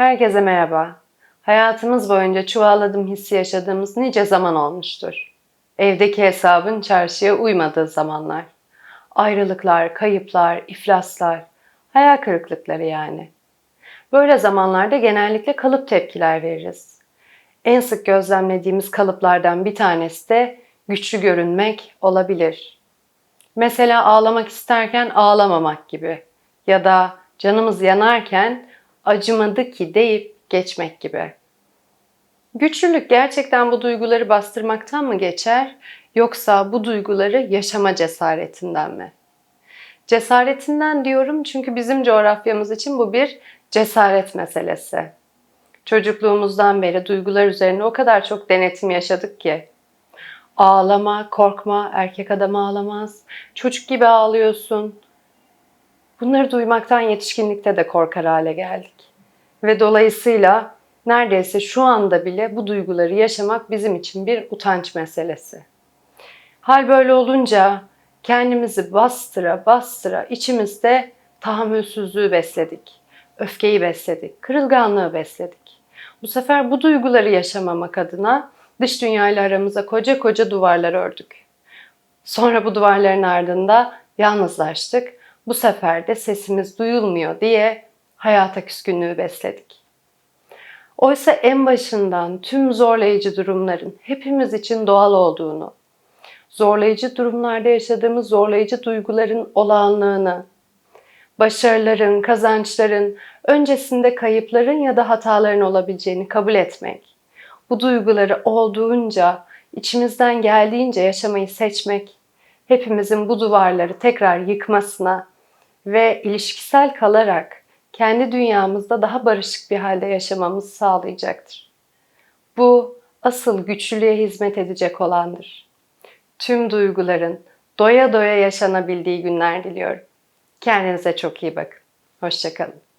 Herkese merhaba. Hayatımız boyunca çuvalladım hissi yaşadığımız nice zaman olmuştur. Evdeki hesabın çarşıya uymadığı zamanlar. Ayrılıklar, kayıplar, iflaslar, hayal kırıklıkları yani. Böyle zamanlarda genellikle kalıp tepkiler veririz. En sık gözlemlediğimiz kalıplardan bir tanesi de güçlü görünmek olabilir. Mesela ağlamak isterken ağlamamak gibi ya da canımız yanarken acımadı ki deyip geçmek gibi. Güçlülük gerçekten bu duyguları bastırmaktan mı geçer yoksa bu duyguları yaşama cesaretinden mi? Cesaretinden diyorum çünkü bizim coğrafyamız için bu bir cesaret meselesi. Çocukluğumuzdan beri duygular üzerine o kadar çok denetim yaşadık ki. Ağlama, korkma, erkek adam ağlamaz, çocuk gibi ağlıyorsun. Bunları duymaktan yetişkinlikte de korkar hale geldik. Ve dolayısıyla neredeyse şu anda bile bu duyguları yaşamak bizim için bir utanç meselesi. Hal böyle olunca kendimizi bastıra bastıra içimizde tahammülsüzlüğü besledik. Öfkeyi besledik, kırılganlığı besledik. Bu sefer bu duyguları yaşamamak adına dış dünyayla aramıza koca koca duvarlar ördük. Sonra bu duvarların ardında yalnızlaştık. Bu sefer de sesimiz duyulmuyor diye hayata küskünlüğü besledik. Oysa en başından tüm zorlayıcı durumların hepimiz için doğal olduğunu, zorlayıcı durumlarda yaşadığımız zorlayıcı duyguların olağanlığını, başarıların, kazançların, öncesinde kayıpların ya da hataların olabileceğini kabul etmek, bu duyguları olduğunca, içimizden geldiğince yaşamayı seçmek, hepimizin bu duvarları tekrar yıkmasına ve ilişkisel kalarak kendi dünyamızda daha barışık bir halde yaşamamızı sağlayacaktır. Bu asıl güçlülüğe hizmet edecek olandır. Tüm duyguların doya doya yaşanabildiği günler diliyorum. Kendinize çok iyi bakın. Hoşçakalın.